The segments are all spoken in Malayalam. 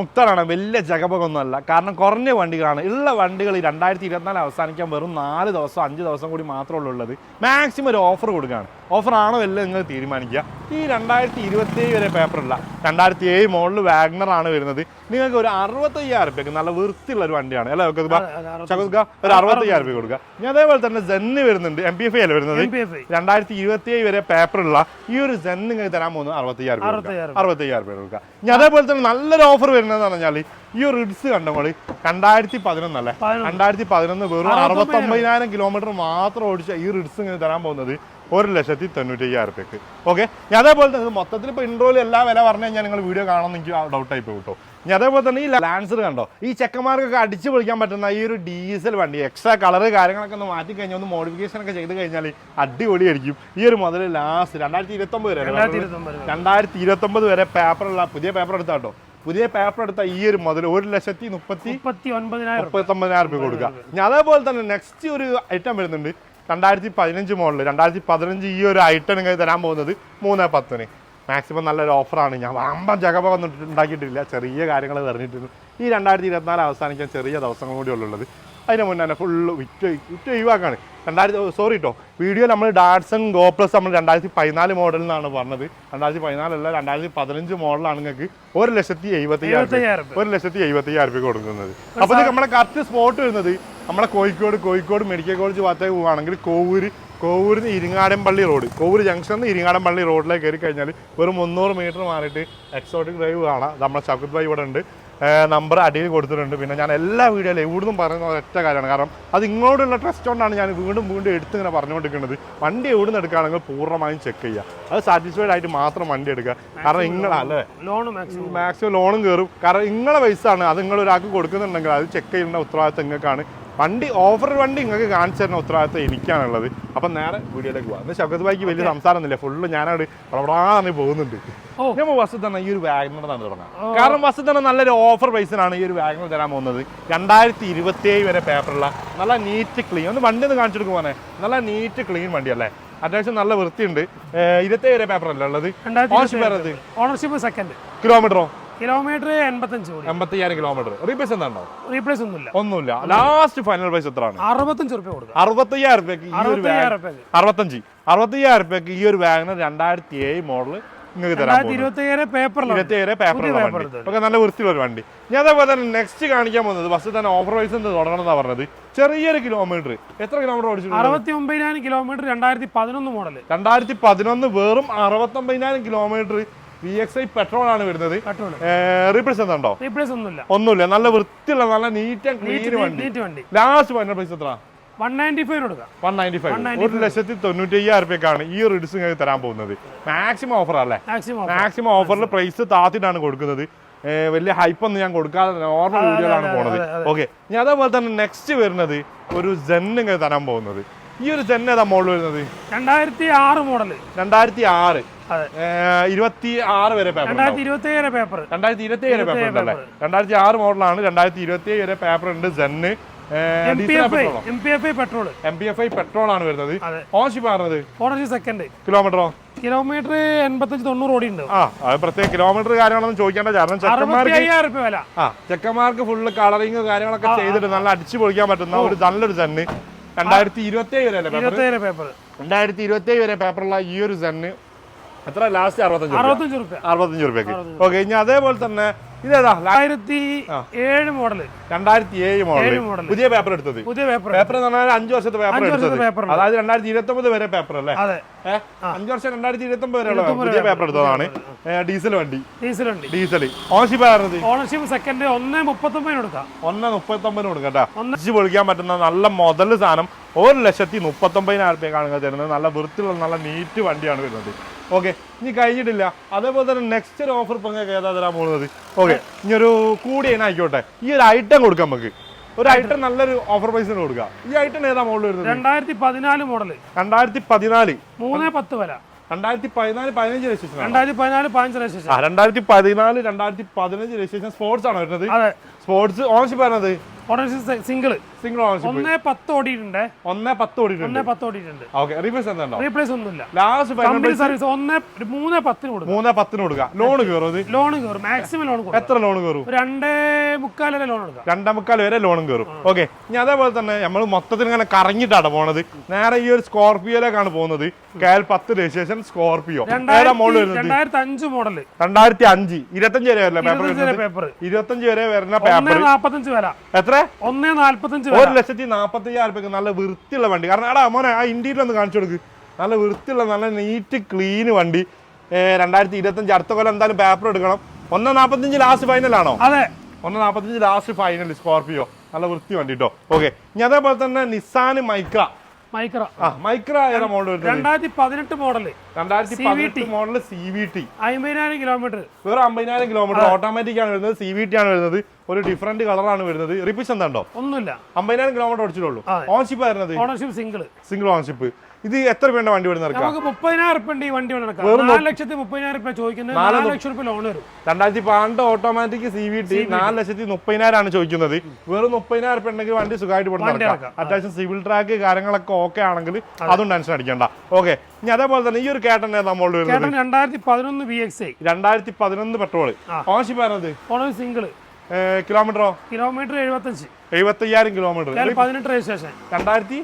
മുക്തറാണ് വലിയ ജഗപകൊന്നുമല്ല കാരണം കുറഞ്ഞ വണ്ടികളാണ്. ഉള്ള വണ്ടികൾ ഈ രണ്ടായിരത്തി ഇരുപത്തിനാല് അവസാനിക്കാൻ വെറും നാല് ദിവസം അഞ്ച് ദിവസം കൂടി മാത്രമേ ഉള്ളത്. മാക്സിമം ഒരു ഓഫർ കൊടുക്കുകയാണ്. ഓഫർ ആണോ എല്ലാം നിങ്ങൾ തീരുമാനിക്കുക. ഈ രണ്ടായിരത്തി ഇരുപത്തി ഏഴ് വരെ പേപ്പറില്ല രണ്ടായിരത്തി ഏഴ് മോളിൽ വാഗ്നർ ആണ് വരുന്നത്. നിങ്ങൾക്ക് ഒരു അറുപത്തയ്യായിരം രൂപയ്ക്ക് നല്ല വൃത്തിയുള്ള ഒരു വണ്ടിയാണ്. അല്ലേ ചകുസ്ക? ഒരു അറുപത്തയ്യായിരം രൂപ കൊടുക്കുക. ഞാൻ അതേപോലെ തന്നെ ജെന്ന് വരുന്നുണ്ട്. എം പി എഫ് അല്ലേ വരുന്നത്? രണ്ടായിരത്തി ഇരുപത്തിയേഴ് വരെ പേപ്പറുള്ള ഈ ഒരു ജെന്ന് നിങ്ങൾക്ക് തരാൻ പോകുന്നത് അറുപത്തയ്യായിരം അറുപത്തയ്യായിരം രൂപ കൊടുക്കുക. ഞാൻ അതേപോലെ തന്നെ നല്ലൊരു ഓഫർ വരുന്നതെന്ന് പറഞ്ഞാൽ ഈ ഒരു റിഡ്സ് കണ്ടോളി രണ്ടായിരത്തി പതിനൊന്നല്ലേ പതിനൊന്ന്. രണ്ടായിരത്തി പതിനൊന്ന് വെറും അറുപത്തൊമ്പതിനായിരം. കിലോമീറ്റർ മാത്രം ഓടിച്ച ഈ റിഡ്സ് ഇങ്ങനെ തരാൻ പോകുന്നത് ഒരു ലക്ഷത്തി തൊണ്ണൂറ്റി അയ്യായിരം രൂപയ്ക്ക് ഓക്കെ ഞാൻ അതേപോലെ തന്നെ മൊത്തത്തിൽ ഇപ്പൊ ഇൻട്രോയിൽ എല്ലാ വില പറഞ്ഞു കഴിഞ്ഞാൽ നിങ്ങൾ വീഡിയോ കാണാൻ എനിക്ക് ഡൗട്ട് ആയി പോയി കേട്ടോ ഞാൻ അതേപോലെ തന്നെ ഈ ലാൻസർ കണ്ടോ? ഈ ചെക്കന്മാർക്കൊക്കെ അടിച്ചു പൊളിക്കാൻ പറ്റുന്ന ഈ ഒരു ഡീസൽ വണ്ടി എക്സ്ട്രാ കളർ കാര്യങ്ങളൊക്കെ ഒന്ന് മാറ്റി കഴിഞ്ഞാൽ ഒന്ന് മോഡിഫിക്കേഷൻ ഒക്കെ ചെയ്ത് കഴിഞ്ഞാൽ അടിപൊളി ആയിരിക്കും ഈ ഒരു മുതൽ ലാസ്റ്റ് രണ്ടായിരത്തി ഇരുപത്തൊമ്പത് വരെ രണ്ടായിരത്തി? ഇരുപത്തൊമ്പത് വരെ. പേപ്പറുള്ള പുതിയ പേപ്പർ എടുത്താ കേട്ടോ പുതിയ പേപ്പർ എടുത്ത ഈ ഒരു മുതൽ ഒരു ലക്ഷത്തി മുപ്പത്തി മുപ്പത്തി ഒൻപതിനായിരം രൂപ. മുപ്പത്തൊമ്പതിനായിരം രൂപ കൊടുക്കുക. ഇനി അതേപോലെ തന്നെ നെക്സ്റ്റ് ഒരു ഐറ്റം വരുന്നുണ്ട്. രണ്ടായിരത്തി പതിനഞ്ച് മോഡൽ രണ്ടായിരത്തി പതിനഞ്ച് ഈ ഒരു ഐറ്റം നിങ്ങൾ തരാൻ പോകുന്നത് മൂന്ന് പത്തിന്. മാക്സിമം നല്ലൊരു ഓഫറാണ് ഞാൻ വമ്പൻ ജഗപ വന്നിട്ട് ഉണ്ടാക്കിയിട്ടില്ല. ചെറിയ കാര്യങ്ങൾ പറഞ്ഞിട്ടുണ്ട്. ഈ രണ്ടായിരത്തി ഇരുപത്തിനാല് അവസാനിക്കാൻ ചെറിയ ദിവസങ്ങൾ കൂടി ഉള്ളത്. അതിന് മുന്നേ തന്നെ ഫുള്ള് വിറ്റ് വിറ്റ് ഒഴിവാക്കാണ്. രണ്ടായിരത്തി സോറി കേട്ടോ വീഡിയോ നമ്മൾ ഡാഡ്സൺ ഗോ പ്ലസ് നമ്മൾ രണ്ടായിരത്തി പതിനാല് മോഡൽ എന്നാണ് പറഞ്ഞത്. രണ്ടായിരത്തി പതിനാലല്ല രണ്ടായിരത്തി പതിനഞ്ച് മോഡലാണ് നിങ്ങൾക്ക് ഒരു ലക്ഷത്തി എഴുപത്തി. ഒരു ലക്ഷത്തി എഴുപത്തി അയ്യായിരം രൂപ കൊടുക്കുന്നത്. അപ്പോൾ ഇത് നമ്മുടെ കറക്റ്റ് സ്പോട്ട് വരുന്നത് നമ്മളെ കോഴിക്കോട് കോഴിക്കോട് മെഡിക്കൽ കോളേജ് ഭാഗത്തേക്ക് പോവുകയാണെങ്കിൽ കോവൂര് കോവൂരിൽ കോവൂരിന്ന് ഇരിങ്ങാടൻപള്ളി റോഡ് കോവൂർ ജംഗ്ഷനിൽ നിന്ന് ഇരിങ്ങാടൻപള്ളി റോഡിലേക്ക് കയറി കഴിഞ്ഞാൽ ഒരു മുന്നൂറ് മീറ്റർ മാറിയിട്ട് എക്സോട്ടിക് ഡ്രൈവ് കാണാം. നമ്മുടെ ചക്കുത് ഭായി ഇവിടെ ഉണ്ട് നമ്പർ അടിയിൽ കൊടുത്തിട്ടുണ്ട്. പിന്നെ ഞാൻ എല്ലാ വീഡിയോയിലും എവിടുന്നും പറയുന്ന ഒറ്റ കാര്യമാണ്. കാരണം അത് ഇങ്ങോട്ടുള്ള ട്രസ്റ്റ് കൊണ്ടാണ് ഞാൻ വീണ്ടും വീണ്ടും എടുത്ത് ഇങ്ങനെ പറഞ്ഞുകൊണ്ടിരിക്കുന്നത്. വണ്ടി എവിടുന്ന് എടുക്കുകയാണെങ്കിൽ പൂർണമായും ചെക്ക് ചെയ്യുക. അത് സാറ്റിസ്ഫൈഡ് ആയിട്ട് മാത്രം വണ്ടി എടുക്കുക. കാരണം നിങ്ങളല്ലേ ലോണ് മാക്സിമം മാക്സിമം ലോണും കയറും കാരണം നിങ്ങളെ ആണ്. അത് നിങ്ങൾ ഒരാൾക്ക് കൊടുക്കുന്നുണ്ടെങ്കിൽ അത് ചെക്ക് ചെയ്യുന്ന ഉത്തരവാദിത്തം നിങ്ങൾക്കാണ് വണ്ടി ഓഫർ വണ്ടി നിങ്ങൾക്ക് കാണിച്ചു തരുന്ന ഉത്തരവാദിത്വം എനിക്കാണുള്ളത്. അപ്പം നേരെ വീഡിയോയിലേക്ക് പോകാം എന്നാൽ ശബ്ദ ബൈക്ക് വലിയ സംസാരമൊന്നുമില്ല. ഫുള്ള് ഞാനവിടെ പ്രവടാന്ന് പോകുന്നുണ്ട്. നമ്മൾ വസ്തു തന്നെ ഈ ഒരു വാഗനർ തന്നെ തുടങ്ങാം. കാരണം വസ്തു തന്നെ നല്ലൊരു ഓഫർ പ്രൈസിനാണ് ഈ ഒരു വാഗനർ തരാൻ പോകുന്നത്. രണ്ടായിരത്തി ഇരുപത്തി ഏഴ് വരെ പേപ്പറുള്ള നല്ല നീറ്റ് ക്ലീൻ ഒന്ന് വണ്ടി ഒന്ന് കാണിച്ചു കൊടുക്കുവാനെ നല്ല നീറ്റ് ക്ലീൻ വണ്ടി വണ്ടിയല്ലേ അത്യാവശ്യം നല്ല വൃത്തിയുണ്ട്. ഇരുപത്തേഴ് വരെ പേപ്പർ അല്ലേ ഉള്ളത്? ഓണർഷിപ്പ് സെക്കൻഡ് കിലോമീറ്ററോ കിലോമീറ്റർ എൺപത്തഞ്ച് എൺപത്തയ്യായിരം കിലോമീറ്റർ റീപ്ലേസ് എന്താണോ? റീപ്ലേസ് ഒന്നുമില്ല. ഒന്നുമില്ല. ലാസ്റ്റ് ഫൈനൽ പ്രൈസ് എത്രയാണ്? അറുപത്തഞ്ച് റുപ്യ കൊടുക്കുക അറുപത്തയ്യായിരം രൂപയ്ക്ക് ഈ ഒരു റുപ്യക്ക് അറുപത്തഞ്ച്. അറുപത്തയ്യായിരം രൂപയ്ക്ക് ഈ ഒരു വാഗനർ രണ്ടായിരത്തി ഏഴ് മോഡൽ നിങ്ങൾക്ക് തരാം രണ്ടായിരത്തി പോകുന്നത്. ഇരുപത്തി ഏഴ് പേപ്പറിലാണ് ഇരുപത്തി ഏഴ് പേപ്പറുള്ള വണ്ടി. ഒക്കെ നല്ല വൃത്തിയുള്ള വണ്ടി. ഞാൻ അതേപോലെ തന്നെ നെക്സ്റ്റ് കാണിക്കാൻ പോകുന്നത് ബസ് തന്നെ ഓഫർ പ്രൈസ് എന്ത് തുടങ്ങണമെന്നാണ് പറഞ്ഞത്. ചെറിയൊരു കിലോമീറ്റർ എത്ര കിലോമീറ്റർ ഓടിച്ചു അറുപത്തി ഒമ്പതിനായിരം കിലോമീറ്റർ രണ്ടായിരത്തി പതിനൊന്ന് മോഡൽ രണ്ടായിരത്തി പതിനൊന്ന് വെറും അറുപത്തൊമ്പതിനായിരം kilometre V X I petrol ആണ് വരുന്നത്. റീപ്ലേസ് ഉണ്ടോ റീപ്ലേസ് ഒന്നുമില്ല. ഒന്നുമില്ല. നല്ല വൃത്തിയുള്ള നല്ല നീറ്റ് ആൻഡ് ക്ലീൻ വണ്ടി. ലാസ്റ്റ് പൈസ പ്രൈസ് എത്ര? ഒരു ലക്ഷത്തി തൊണ്ണൂറ്റി അയ്യായിരം റുപ്യക്കാണ് ഈ റിഡ്സ് നിങ്ങൾക്ക് തരാൻ പോകുന്നത്. മാക്സിമം ഓഫർ അല്ലേ? മാക്സിമം മാക്സിമം ഓഫറിൽ പ്രൈസ് താത്തിട്ടാണ് കൊടുക്കുന്നത്. വലിയ ഹൈപ്പ് ഒന്നും ഞാൻ കൊടുക്കാതെ നോർമൽ വീഡിയോയിലാണ് പോണത്. ഓക്കെ ഇനി അതേപോലെ തന്നെ നെക്സ്റ്റ് വരുന്നത് ഒരു ജെന്നിങ്ങനെ തരാൻ പോകുന്നത്. ഈ ഒരു ജെൻ ഏതാ മോഡൽ വരുന്നത്? രണ്ടായിരത്തി ആറ് മോഡൽ രണ്ടായിരത്തി ആറ് ഇരുപത്തി ആറ് വരെ പേപ്പർ രണ്ടായിരത്തി ഇരുപത്തി ഏഴ് പേപ്പർ ഉണ്ടല്ലേ? രണ്ടായിരത്തി ആറ് മോഡലാണ് രണ്ടായിരത്തി ഇരുപത്തി ഏഴ് വരെ പേപ്പർ ഉണ്ട് ജെന്ന് M P F I petrol ആണ് വരുന്നത്. ഓൺഷിപ്പ് പറഞ്ഞത്? Ownership second. കിലോമീറ്ററോ? കിലോമീറ്റർ എൺപത്തഞ്ച് തൊണ്ണൂറ് ഓടി ഉണ്ട്. ആ അത് പ്രത്യേക കിലോമീറ്റർ കാര്യങ്ങളൊന്നും ചോദിക്കേണ്ട കാരണം ചെക്കന്മാർക്ക് ആ ചെക്കന്മാർക്ക് ഫുള്ള് കളറിങ് കാര്യങ്ങളൊക്കെ ചെയ്തിട്ട് നല്ല അടിച്ചു പൊളിക്കാൻ പറ്റുന്ന ഒരു നല്ലൊരു സെന്ന് രണ്ടായിരത്തി ഇരുപത്തി ഏഴ് വരെ പേപ്പർ രണ്ടായിരത്തി ഇരുപത്തി ഏഴ് വരെ പേപ്പറുള്ള ഈ ഒരു സെന്ന് എത്ര? ലാസ്റ്റ് അറുപത്തഞ്ച് അറുപത്തഞ്ച് റുപ്യ. അറുപത്തഞ്ച് റുപ്യക്ക്. ഓക്കെ ഇനി അതേപോലെ തന്നെ ഇതേതാ രണ്ടായിരത്തി ഏഴ് മോഡൽ രണ്ടായിരത്തി ഏഴ് മോഡൽ പുതിയ പേപ്പർ എടുത്തത്. പുതിയ പേപ്പർ പേപ്പർ എന്ന് പറഞ്ഞാൽ അഞ്ച് വർഷത്തെ പേപ്പർ എടുത്തത്. അതായത് രണ്ടായിരത്തി ഇരുപത്തി ഒമ്പത് വരെ പേപ്പർ അല്ലേ? അതെ. അഞ്ച് വർഷം രണ്ടായിരത്തി ഇരുപത്തി ഒമ്പത് വരെയുള്ള പുതിയ പേപ്പർ എടുത്തതാണ്. ഡീസൽ വണ്ടി. ഡീസൽ വണ്ടി. ഡീസൽ ഓണർഷിപ്പ് ആയിരുന്നത് ഓണർഷിപ്പ് സെക്കൻഡ് ഒന്ന് മുപ്പത്തൊമ്പതിന് കൊടുക്കാം. ഒന്ന് കൊടുക്കാം കേട്ടോ. ഒന്നിച്ച് പൊളിക്കാൻ പറ്റുന്ന നല്ല മുതൽ സാധനം ഒരു ലക്ഷത്തി മുപ്പത്തൊമ്പതിനായിരം രൂപയ്ക്കാണ് നിങ്ങൾ തരുന്നത്. നല്ല വൃത്തിയുള്ള നല്ല നീറ്റ് വണ്ടിയാണ് വരുന്നത്. ഓക്കെ ഇനി കഴിഞ്ഞിട്ടില്ല. അതേപോലെ തന്നെ നെക്സ്റ്റ് ഒരു ഓഫർ ഇപ്പം ഏതാ തരാൻ പോകുന്നത്? ഓക്കെ ഇനി ഒരു കൂടിയ ആയിക്കോട്ടെ. ഈ ഒരു ഐറ്റം കൊടുക്കാം നമുക്ക്. ഒരു ഐറ്റം നല്ലൊരു ഓഫർ പ്രൈസിന് കൊടുക്കുക ഈ ഐറ്റം ഏതാ മോഡൽ വരുന്നത്? രണ്ടായിരത്തി പതിനാല് മോഡൽ രണ്ടായിരത്തി പതിനാല് മൂന്ന് പത്ത് വരാം രണ്ടായിരത്തി പതിനാല് പതിനഞ്ച് രജിസ്ട്രേഷൻ രണ്ടായിരത്തി പതിനാല് പതിനഞ്ച് രജിസ്ട്രേഷൻ രണ്ടായിരത്തി പതിനാല് രണ്ടായിരത്തി പതിനഞ്ച് രജിസ്ട്രേഷൻ സ്പോർട്സ് ആണ് വരുന്നത്? സ്പോർട്സ് ഓൺഷിപ്പ് വരുന്നത് സിംഗിൾ സിംഗിൾ ഓണർഷിപ്പ് ഒന്നേ പത്ത് ഓടിയിട്ടുണ്ട്. ഒന്നേ പത്ത് ഓടിയിട്ടുണ്ട്. ഒന്നേ പത്ത് ഓടിയിട്ടുണ്ട്. ഓക്കെ റീപ്ലേസ് എന്താണോ റീപ്ലേസ് ഒന്നുമില്ല. ലാസ്റ്റ് ഫൈനൽ കമ്പനി സർവീസ് ഒന്നേ ഒരു മൂന്നേ പത്തിന് കൊടുക്കും. മൂന്നേ പത്തിന് കൊടുക്കുക ലോൺ കയറും ലോൺ കയറും മാക്സിമം ലോൺ എത്ര ലോൺ കയറും രണ്ടേ മുക്കാൽ വരെ ലോൺ കൊടുക്കാം രണ്ടാം മുക്കാൽ വരെ ലോണും കയറും ഓക്കെ ഇനി അതേപോലെ തന്നെ നമ്മൾ മൊത്തത്തിൽ ഇങ്ങനെ കറങ്ങിയിട്ടാണ് പോണത്. നേരെ ഈ ഒരു സ്കോർപിയോയിലേക്കാണ് പോകുന്നത്. കെ എൽ പത്ത് രജിസ്ട്രേഷൻ സ്കോർപിയോ മോഡൽ വരുന്നത്? അഞ്ച് മോഡൽ രണ്ടായിരത്തി അഞ്ച്. ഇരുപത്തഞ്ച് വരെ വരില്ല പേപ്പർ ഇരുപത്തഞ്ച് വരെ വരുന്ന പേപ്പർ നാപ്പത്തഞ്ച് വില. എത്ര ഒന്നേ നാല്പത്തഞ്ച് ഒരു ലക്ഷത്തി നാപ്പത്തി അയ്യായിരം രൂപയ്ക്ക് നല്ല വൃത്തിയുള്ള വണ്ടി. കാരണം എടാ മോനെ ആ ഇന്ത്യയിൽ ഒന്ന് കാണിച്ചു കൊടുക്ക്. നല്ല വൃത്തിയുള്ള നല്ല നീറ്റ് ക്ലീൻ വണ്ടി. രണ്ടായിരത്തി ഇരുപത്തഞ്ച് അടുത്ത കൊല്ലം എന്തായാലും പേപ്പർ എടുക്കണം. ഒന്ന് നാപ്പത്തഞ്ച് ലാസ്റ്റ് ഫൈനൽ ആണോ? അതെ. ഒന്ന് നാപ്പത്തഞ്ച് ലാസ്റ്റ് ഫൈനൽ സ്കോർപിയോ നല്ല വൃത്തി വണ്ടി കേട്ടോ ഓക്കെ ഇനി അതേപോലെ തന്നെ നിസാന് മൈക്ര മൈക്ര. ആ മൈക്ര ഏതാ മോഡൽ വരുന്നത് രണ്ടായിരത്തി പതിനെട്ട് മോഡൽ രണ്ടായിരത്തി പതിനെട്ട് മോഡൽ സി വി ടി അമ്പതിനായിരം കിലോമീറ്റർ വെറും അമ്പതിനായിരം കിലോമീറ്റർ ഓട്ടോമാറ്റിക് ആണ് വരുന്നത്. സി വി ടി ആണ് വരുന്നത്. ഒരു ഡിഫറെന്റ് കളറാണ് വരുന്നത്. റിപ്പിച്ച് എന്താണ്ടോ ഒന്നുമില്ല. അമ്പതിനായിരം കിലോമീറ്റർ ഓടിച്ചിട്ടുള്ളൂ. ഓൺഷിപ്പ് വരുന്നത് ഓണർഷിപ്പ് സിംഗിൾ സിംഗിൾ ഓൺഷിപ്പ് ഇത് എത്ര രൂപയുടെ വണ്ടി വേണം നടക്കാം നമുക്ക് മുപ്പതിനായിരം റുപ്യ ഈ വണ്ടി വേണം നടക്കാം നാല് ലക്ഷത്തി മുപ്പതിനായിരം റുപ്യ ചോദിക്കുന്നത് നാല് ലക്ഷം റുപ്യ ലോൺ വരും. രണ്ടായിരത്തി പന്ത്രണ്ട് ഓട്ടോമാറ്റിക് സി വി ടി നാല് ലക്ഷത്തി മുപ്പതിനായിരം ആണ് ചോദിക്കുന്നത്. വേറെ മുപ്പതിനായിരം രൂപ ഉണ്ടെങ്കിൽ വണ്ടി സുഖമായിട്ട് ഇവിടെ നടക്കാം അത്യാവശ്യം സിവിൽ ട്രാക്ക് കാര്യങ്ങളൊക്കെ ഓക്കെ ആണെങ്കിൽ അതും. ടെൻഷൻ അടിക്കണ്ട. ഓക്കെ ഇനി അതേപോലെ തന്നെ ഈ ഒരു കേട്ടൻ നമ്മളുടെ വരുന്നത് രണ്ടായിരത്തി പതിനൊന്ന് വി എക്സ് ഐ രണ്ടായിരത്തി പതിനൊന്ന് പെട്രോൾ ഓണർഷിപ്പ് ഓൺഷിപ്പ് വരുന്നത് ഓണർ സിംഗിൾ കിലോമീറ്ററോ കിലോമീറ്റർ എഴുപത്തഞ്ച്. എഴുപത്തയ്യായിരം കിലോമീറ്റർ ഞാൻ പതിനെട്ട് രജിസ്ട്രേഷൻ രണ്ടായിരത്തി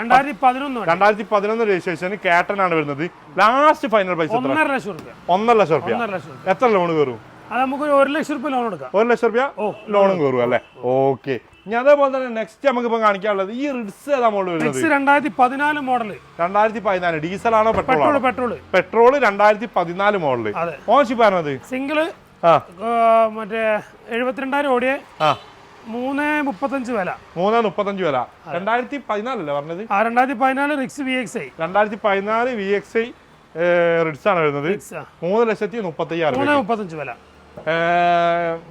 രണ്ടായിരത്തി പതിനൊന്ന് രജിസ്ട്രേഷൻ കാറ്റൻ ആണ് വരുന്നത്. ലാസ്റ്റ് ഫൈനൽ പൈസ ഒന്നര ലക്ഷം റുപ്യ. ഒന്നര ലക്ഷം റുപ്യ. എത്ര ലോൺ കയറും? അത് നമുക്ക് ഒരു ലക്ഷം റുപ്യ ലോൺ എടുക്കാം. ഒരു ലക്ഷം റുപ്യ ലോണും കയറും അല്ലേ? ഓക്കെ ഇനി അതേപോലെ തന്നെ നെക്സ്റ്റ് നമുക്ക് ഇപ്പൊ കാണിക്കാനുള്ളത് ഈ റിഡ്സ് ഏതാ മോഡൽ വരുന്നത്? രണ്ടായിരത്തി പതിനാല് മോഡൽ രണ്ടായിരത്തി പതിനാല് ഡീസൽ ആണോ? പെട്രോൾ പെട്രോൾ പെട്രോൾ രണ്ടായിരത്തി പതിനാല് മോഡൽ ഓൺഷിപ്പ് പറഞ്ഞത് സിംഗിൾ മറ്റേ എഴുപത്തിരണ്ടായിരം ഓടിയ. മൂന്ന് മുപ്പത്തഞ്ച് വില. മൂന്ന് മുപ്പത്തഞ്ച് വില. രണ്ടായിരത്തി പതിനാലല്ലേ പറഞ്ഞത്? ആ രണ്ടായിരത്തി പതിനാല് റിക്സ് വി എക്സ് ഐ രണ്ടായിരത്തി പതിനാല് വി എക്സ് ഐ റിഡ്സ് ആണ് വരുന്നത്. മൂന്ന് ലക്ഷത്തി മുപ്പത്തി അയ്യായിരം മൂന്ന് മുപ്പത്തഞ്ച് വില.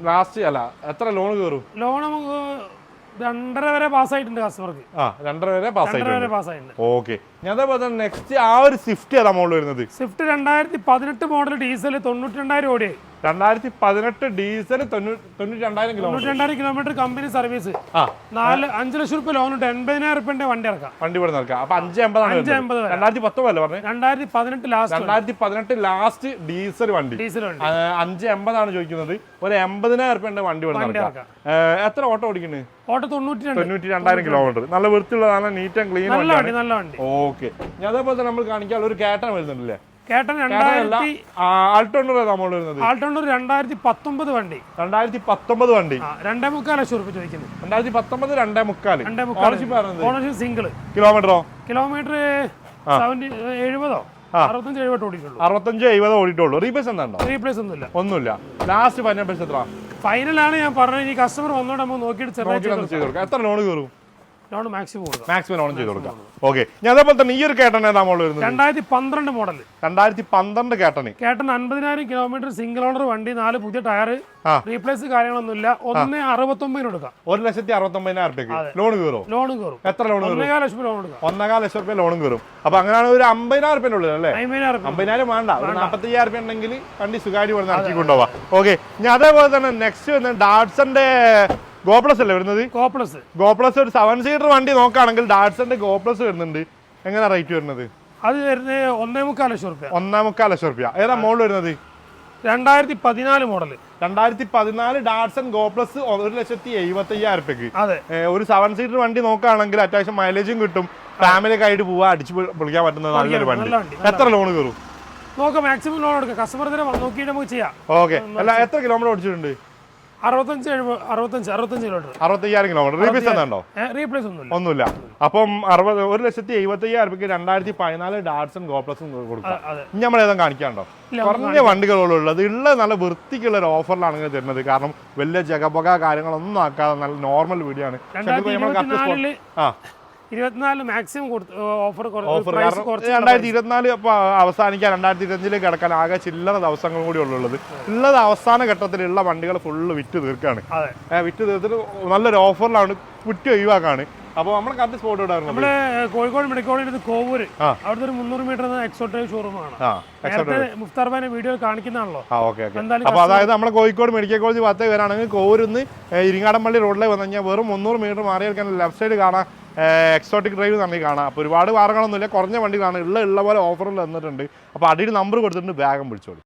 ലാസ്റ്റ് അല്ല എത്ര ലോൺ കയറും? ലോൺ നമുക്ക് രണ്ടര വരെ പാസ്സായിട്ടുണ്ട് കസ്റ്റമർക്ക് ആ രണ്ടര വരെ പാസ്സായിട്ടുണ്ട് ഓക്കെ ഞാൻ അതേപോലെ തന്നെ നെക്സ്റ്റ് ആ ഒരു സ്വിഫ്റ്റ് ഏതാ മോഡൽ വരുന്നത്? സ്വിഫ്റ്റ് രണ്ടായിരത്തി പതിനെട്ട് മോഡൽ ഡീസൽ തൊണ്ണൂറ്റി രണ്ടായിരം ഓടിയ രണ്ടായിരത്തി പതിനെട്ട് ഡീസൽ തൊണ്ണൂറ്റി കിലോമീറ്റർ കിലോമീറ്റർ കമ്പനി സർവീസ് നാല് അഞ്ച് ലക്ഷം റുപ്യ ലോൺ ഉണ്ട്. എൺപതിനായിരം റുപ്യന്റെ വണ്ടി ഇറക്കാം. വണ്ടി ഇവിടെ നിൽക്കാം അപ്പൊ അഞ്ച് എൺപതാണ് അഞ്ച് എൺപത് രണ്ടായിരത്തി പത്തൊമ്പതല്ലേ പറഞ്ഞു? രണ്ടായിരത്തി പതിനെട്ട് ലാസ്റ്റ് രണ്ടായിരത്തി പതിനെട്ട് ലാസ്റ്റ് ഡീസൽ വണ്ടി. ഡീസൽ വണ്ടി. അഞ്ച് എൺപതാണ് ചോദിക്കുന്നത്. ഒരു എൺപതിനായിരം റുപ്യന്റെ വണ്ടി ഇവിടെ ഇറക്കാം. എത്ര ഓട്ടോ ഓടിക്കുന്നത് ഓട്ടോ തൊണ്ണൂറ്റി തൊണ്ണൂറ്റി രണ്ടായിരം കിലോമീറ്റർ നല്ല വൃത്തിയുള്ള നല്ല നീറ്റ് ആൻഡ് ക്ലീൻ നല്ല വണ്ടി നല്ല വണ്ടി. ഓക്കെ. അതേപോലെ തന്നെ നമ്മൾ കാണിക്കാൻ ഒരു കേട്ടൻ വരുന്നുണ്ടല്ലേ? കേട്ടൻ രണ്ടായിരത്തി ആൾട്ടോണ്ടർ നമ്മൾ വരുന്നത് ആൾട്ടോണ്ടർ രണ്ടായിരത്തി പത്തൊമ്പത് വണ്ടി. രണ്ടായിരത്തി പത്തൊമ്പത് വണ്ടി രണ്ടേ മുക്കാൽ ലക്ഷം ചോദിക്കുന്നത് രണ്ടായിരത്തി പത്തൊമ്പത് രണ്ടേ മുക്കാൽ രണ്ടേ മുക്കാൽ ഓണർഷിപ്പ് സിംഗിൾ കിലോമീറ്ററോ? കിലോമീറ്റർ സെവന്റി എഴുപതോ? അറുപത്തഞ്ച് എഴുപത് ഓടിയിട്ടുള്ളൂ. അറുപത്തഞ്ച് എഴുപത് ഓടിയിട്ടുള്ളൂ. റീപ്ലേസ് എന്താണ്ടോ റീപ്ലേസ് ഒന്നുമില്ല. ഒന്നുമില്ല. ലാസ്റ്റ് ഫൈനൽ പൈസ എത്ര? ഫൈനലാണ് ഞാൻ പറഞ്ഞത്. ഇനി കസ്റ്റമർ നമുക്ക് നോക്കിയിട്ട് എത്ര ലോൺ കയറും? ലോൺ മാക്സിമം കൊടുക്കാം മാക്സിമം ലോൺ ചെയ്ത് കൊടുക്കാം ഓക്കെ. ഞാൻ അതേപോലെ തന്നെ ഈ ഒരു കേട്ടൻ ഏതാ മോഡൽ വരുന്നത്? രണ്ടായിരത്തി പന്ത്രണ്ട് മോഡൽ രണ്ടായിരത്തി പന്ത്രണ്ട് കേട്ടന്. കേട്ടൻ അൻപതിനായിരം കിലോമീറ്റർ സിംഗിൾ ഓണർ വണ്ടി നാല് പുതിയ ടയർ. റീപ്ലേസ് കാര്യങ്ങളൊന്നുമില്ല. ഒന്ന് അറുപത്തൊമ്പതിന് കൊടുക്കാം. ഒരു ലക്ഷത്തി അറുപത്തൊമ്പതിനായിരം റുപ്യക്ക് ലോൺ കയറും ലോൺ കയറും എത്ര ലോൺ ഒന്നേകാല ലക്ഷം ലോൺ കൊടുക്കാം. ഒന്നേകാല ലക്ഷം റുപ്യ ലോണും കയറും അപ്പൊ അങ്ങനെയാണ് ഒരു അമ്പതിനായിരം രൂപ ഉള്ളത് അല്ലേ? അമ്പതിനായിരം വേണ്ട. ഒരു നാൽപ്പത്തയ്യായിരം റുപ്യ ഉണ്ടെങ്കിൽ വണ്ടി സുഖാരി പോലെ നടത്തി കൊണ്ടുപോവാം. ഓക്കെ. ഞാൻ അതേപോലെ തന്നെ നെക്സ്റ്റ് വന്ന് ഡാറ്റ്സന്റെ ഗോപ്ലസ് അല്ലേ വരുന്നത്? ഗോപ്ലസ്. ഗോപ്ലസ് ഒരു സെവൻ സീറ്റർ വണ്ടി നോക്കുകയാണെങ്കിൽ ഡാറ്റ്സന്റെ ഗോപ്ലസ് വരുന്നുണ്ട്. എങ്ങനെ റേറ്റ് വരുന്നത്? അത് വരുന്നത് ഒന്നേ മുക്കാൽ ലക്ഷം റുപ്യ. ഒന്നേ മുക്കാൽ ലക്ഷം റുപ്യ. ഏതാ മോഡൽ വരുന്നത്? രണ്ടായിരത്തി പതിനാല് മോഡൽ രണ്ടായിരത്തി പതിനാല് ഡാറ്റ്സൺ ഗോപ്ലസ് ഒരു ലക്ഷത്തി എഴുപത്തി അയ്യായിരം റുപ്യക്ക്. അതെ. ഒരു സെവൻ സീറ്റർ വണ്ടി നോക്കുകയാണെങ്കിൽ അത്യാവശ്യം മൈലേജും കിട്ടും. ഫാമിലി ഒക്കെ ആയിട്ട് പോവാ അടിച്ച് പൊളിക്കാൻ പറ്റുന്ന നല്ലൊരു വണ്ടി. എത്ര ലോൺ കയറും? നോക്കാം മാക്സിമം ലോൺ എടുക്കാം. കസ്റ്റമർ നോക്കിയിട്ട് നമുക്ക് ചെയ്യാം. ഓക്കെ അല്ല എത്ര കിലോമീറ്റർ ഓടിച്ചിട്ടുണ്ട്? അറുപത്തഞ്ച് അറുപത്തഞ്ച് അറുപത്തഞ്ച് കിലോമീറ്റർ. അറുപത്തയ്യായിരം കിലോമീറ്റർ റീപ്ലേസ് ഉണ്ടോ റീപ്ലേസ് ഒന്നുമില്ല. ഒന്നുമില്ല. അപ്പം അറുപത് ഒരു ലക്ഷത്തി എഴുപത്തി അയ്യായിരം രൂപയ്ക്ക് രണ്ടായിരത്തി പതിനാല് ഡാറ്റ്സൺ ഗോപ്ലസും കൊടുക്കാം. ഇനി നമ്മൾ ഏതാ കാണിക്കാണ്ടോ കുറഞ്ഞ വണ്ടികളുള്ളത് ഉള്ള നല്ല വൃത്തിക്കുള്ള ഒരു ഓഫറിലാണ് ഇങ്ങനെ തരുന്നത്. കാരണം വലിയ ജഗപക കാര്യങ്ങളൊന്നും ആക്കാതെ നല്ല നോർമൽ വീഡിയോ ആണ്. ആ. ഇരുപത്തിനാലിൽ മാക്സിമം ഓഫർ രണ്ടായിരത്തി ഇരുപത്തിനാല് ഇപ്പൊ അവസാനിക്കാൻ രണ്ടായിരത്തി ഇരുപത്തിലേക്ക് കിടക്കാൻ ആകെ ചില്ലറ ദിവസങ്ങൾ കൂടി ഉള്ളത് ഉള്ളത് അവസാന ഘട്ടത്തിലുള്ള വണ്ടികൾ ഫുള്ള് വിറ്റ് തീർക്കാണ്. വിറ്റ് തീർത്തിട്ട് നല്ലൊരു ഓഫറിലാണ് വിറ്റ് ഒഴിവാക്കാണ്. അപ്പോൾ നമ്മൾ കറക്റ്റ് സ്പോട്ട് ഇടാറുണ്ട്. നമ്മൾ കോഴിക്കോട് മെഡിക്കോളിൽ കോവൂര്. അവിടുത്തെ ഒരു മുന്നൂറ് മീറ്റർ എക്സോട്ടൈവ് ഷോറൂമാണ് നേരത്തെ മുഫ്താർ ബാനെ വീഡിയോ കാണിക്കുന്നതാണല്ലോ. അപ്പോൾ അതായത് നമ്മുടെ കോഴിക്കോട് മെഡിക്കൽ കോളേജ് ഭാഗത്തേക്ക് വരാണെങ്കിൽ കോവൂരിന്ന് ഇരിങ്ങാടമ്പള്ളി റോഡിലേക്ക് വന്നു കഴിഞ്ഞാൽ വെറും മുന്നൂറ് മീറ്റർ മാറി നിൽക്കാൻ ലെഫ്റ്റ് സൈഡ് കാണാം എക്സോട്ടിക് ഡ്രൈവ് തന്നെ കാണാം. അപ്പോൾ ഒരുപാട് വാറുകളൊന്നുമില്ല കുറഞ്ഞ വണ്ടികളാണ്. ഉള്ള ഉള്ള പോലെ ഓഫറിൽ തന്നിട്ടുണ്ട്. അപ്പോൾ അടിയിൽ നമ്പർ കൊടുത്തിട്ടുണ്ട്. ബാഗം വിളിച്ചോളൂ.